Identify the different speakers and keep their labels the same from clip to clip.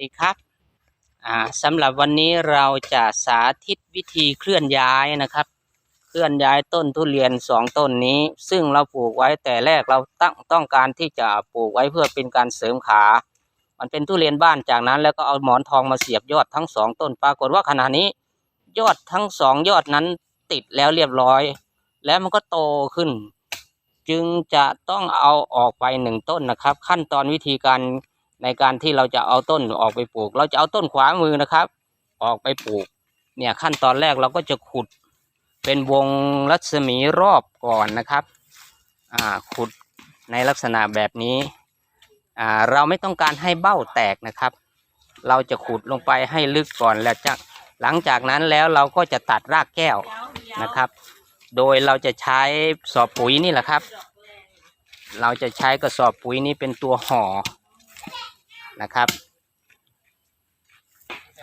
Speaker 1: ดีครับสำหรับวันนี้เราจะสาธิตวิธีเคลื่อนย้ายนะครับ เคลื่อนย้ายต้นทุเรียนสองต้นนี้ ซึ่งเราปลูกไว้แต่แรกเราตั้งต้องการที่จะปลูกไว้เพื่อเป็นการเสริมขา มันเป็นทุเรียนบ้านจากนั้น แล้วก็เอาหมอนทองมาเสียบยอดทั้งสองต้น ปรากฏว่าขณะนี้ ยอดทั้งสองยอดนั้นติดแล้วเรียบร้อย แล้วมันก็โตขึ้น จึงจะต้องเอาออกไปหนึ่งต้นนะครับ ขั้นตอนวิธีการ ในการที่เราจะเอาต้นออกไปปลูก เราจะเอาต้นขวามือนะครับ ออกไปปลูก เนี่ยขั้นตอนแรกเราก็จะขุดเป็นวงรัศมีรอบก่อนนะครับอ่าขุดในลักษณะแบบนี้อ่าเราไม่ต้องการให้เบ้าแตกนะครับ เราจะขุดลงไปให้ลึกก่อนแล้วจะหลังจากนั้นแล้วเราก็จะตัดรากแก้วนะครับ โดยเราจะใช้สอบปุ๋ยนี่แหละครับ เราจะใช้กระสอบปุ๋ยนี้เป็นตัวห่อ นะครับ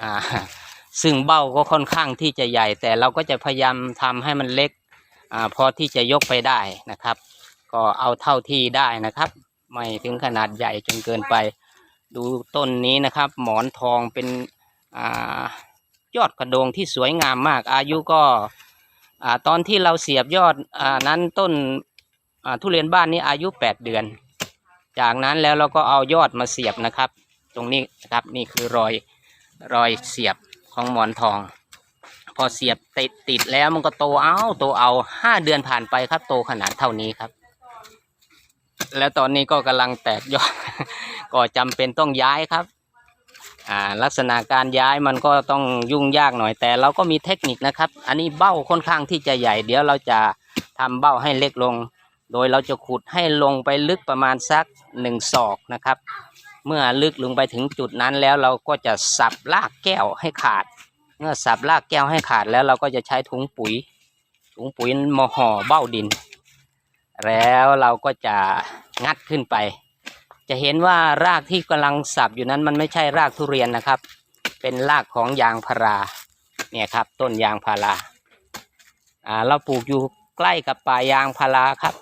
Speaker 1: อ่าซึ่งเบ้าก็ค่อนข้างที่จะใหญ่ แต่เราก็จะพยายามทำให้มันเล็กอพอที่จะยกไปได้นะครับ ก็เอาเท่าที่ได้นะครับ ไม่ถึงขนาดใหญ่จนเกินไป ดูต้นนี้นะครับ หมอนทองเป็นอยอดกระโดงที่สวยงามมาก อายุก็ตอนที่เราเสียบยอดอนั้นต้นทุเรียนบ้านนี้อายุแปดเดือน จากนั้นแล้วเราก็เอายอดมาเสียบนะครับ ตรงนี้นะครับนี่คือรอยรอยเสียบของหมอนทอง พอเสียบติดติดแล้วมันก็โตเอาโตเอาห้าเดือนผ่านไปครับ โตขนาดเท่านี้ครับ แล้วตอนนี้ก็กำลังแตกยอด ก็จำเป็นต้องย้ายครับอ่าลักษณะการย้ายมันก็ต้องยุ่งยากหน่อยแต่ เราก็มีเทคนิคนะครับ อันนี้เบ้าค่อนข้างที่จะใหญ่ เดี๋ยวเราจะทำเบ้าให้เล็กลง โดยเราจะขุดให้ลงไปลึกประมาณสักหนึ่งศอกนะครับ เมื่อลึกลงไปถึงจุดนั้นแล้วเราก็จะสับรากแก้วให้ขาด เมื่อสับรากแก้วให้ขาดแล้วเราก็จะใช้ถุงปุ๋ย ถุงปุ๋ยมห่อเบ้าดิน แล้วเราก็จะงัดขึ้นไป จะเห็นว่ารากที่กำลังสับอยู่นั้นมันไม่ใช่รากทุเรียนนะครับ เป็นรากของยางพาราเนี่ยครับต้นยางพาราอ่าเราปลูกอยู่ใกล้กับป่ายางพาราครับ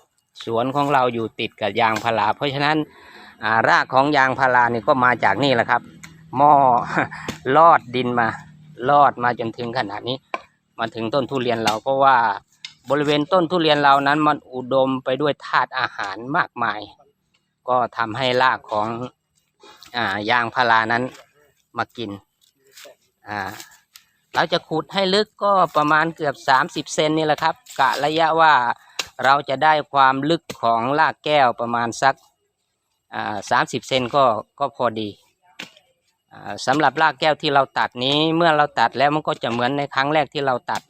Speaker 1: สวนของเราอยู่ติดกับยางพาราเพราะฉะนั้นารากของยางพารานี่ก็มาจากนี่แหละครับ หม้อลอดดินมา ลอดมาจนถึงขนาดนี้ มาถึงต้นทุเรียนเราเพราะว่าบริเวณต้นทุเรียนเรานั้นมันอุดมไปด้วยธาตุอาหารมากมาย ก็ทำให้รากของอายางพารานั้นมากินเราจะขุดให้ลึกก็ประมาณเกือบ 30 เซนนี่แหละครับ กะระยะว่า เราจะได้ความลึกของรากแก้วประมาณสักสามสิบเซนก็ก็พอดีอ่าสำหรับรากแก้วที่เราตัดนี้เมื่อเราตัดแล้วมันก็จะเหมือนในครั้งแรกที่เราตัด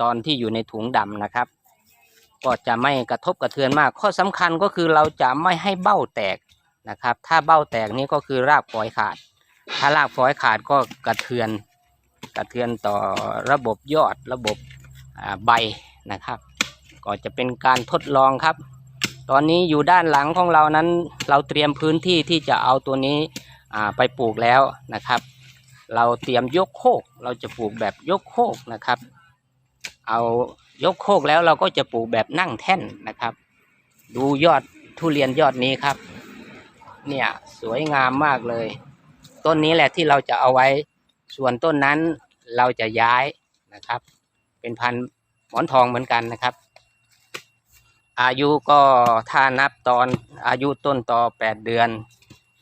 Speaker 1: ตอนที่อยู่ในถุงดำนะครับ ก็จะไม่กระทบกระเทือนมาก ข้อสำคัญก็คือเราจะไม่ให้เบ้าแตกนะครับ ถ้าเบ้าแตกนี่ก็คือรากฝอยขาด ถ้ารากฝอยขาดก็กระเทือน กระเทือนต่อระบบยอดระบบใบนะครับ ก็จะเป็นการทดลองครับ ตอนนี้อยู่ด้านหลังของเรานั้น เราเตรียมพื้นที่ที่จะเอาตัวนี้ไปปลูกแล้วนะครับ เราเตรียมยกโคก เราจะปลูกแบบยกโคกนะครับ เอายกโคกแล้วเราก็จะปลูกแบบนั่งแท่นนะครับ ดูยอดทุเรียนยอดนี้ครับ เนี่ยสวยงามมากเลย ต้นนี้แหละที่เราจะเอาไว้ส่วนต้นนั้นเราจะย้ายนะครับ เป็นพันธุ์หมอนทองเหมือนกันนะครับ อายุก็ถ้านับตอนอายุต้นต่อแปดเดือน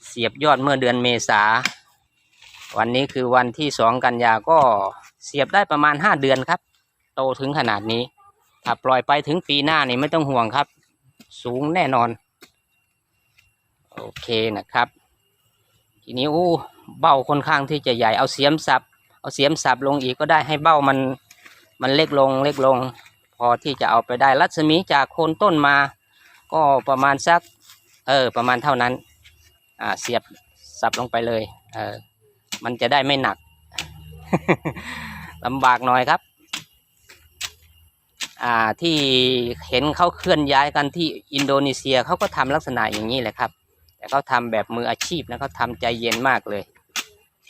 Speaker 1: เสียบยอดเมื่อเดือนเมษา วันนี้คือวันที่สองกันยาก็เสียบได้ประมาณห้าเดือนครับ โตถึงขนาดนี้ ถ้าปล่อยไปถึงปีหน้านี่ไม่ต้องห่วงครับ สูงแน่นอน โอเคนะครับ ทีนี้อู้เบ้าค่อนข้างที่จะใหญ่เอาเสียมสับ เอาเสียมสับลงอีกก็ได้ให้เบ้ามันมันเล็กลงเล็กลง พอที่จะเอาไปได้รัศมีจากโคนต้นมา ก็ประมาณสักเออประมาณเท่านั้นอ่าเสียบสับลงไปเลยเออมันจะได้ไม่หนักลำบากหน่อยครับอ่าที่เห็นเขาเคลื่อนย้ายกันที่อินโดนีเซียเขาก็ทำลักษณะอย่างนี้แหละครับ แต่เขาทำแบบมืออาชีพนะเขาทำใจเย็นมากเลย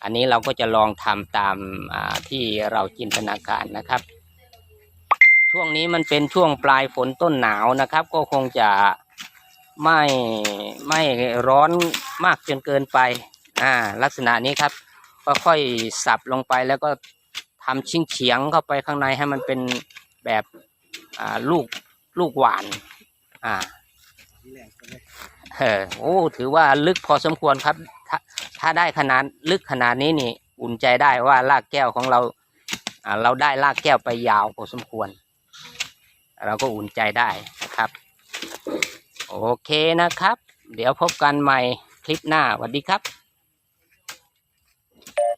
Speaker 1: อันนี้เราก็จะลองทำตามอ่าที่เราจินตนาการนะครับ ช่วงนี้มันเป็นช่วงปลายฝนต้นหนาวนะครับ ก็คงจะไม่ไม่ร้อนมากจนเกินไป อ่า ลักษณะนี้ครับก็ค่อยสับลงไปแล้วก็ทำชิ้งเฉียงเข้าไปข้างในให้มันเป็นแบบอ่าลูกลูกหวาน อ่าเออโอ้ถือว่าลึกพอสมควรครับถ้าถ้าได้ขนาดลึกขนาดนี้นี่ อุ่นใจได้ว่ารากแก้วของเราอ่าเราได้รากแก้วไปยาวพอสมควร เราก็อุ่นใจได้นะครับ โอเคนะครับ เดี๋ยวพบกันใหม่คลิปหน้าสวัสดีครับ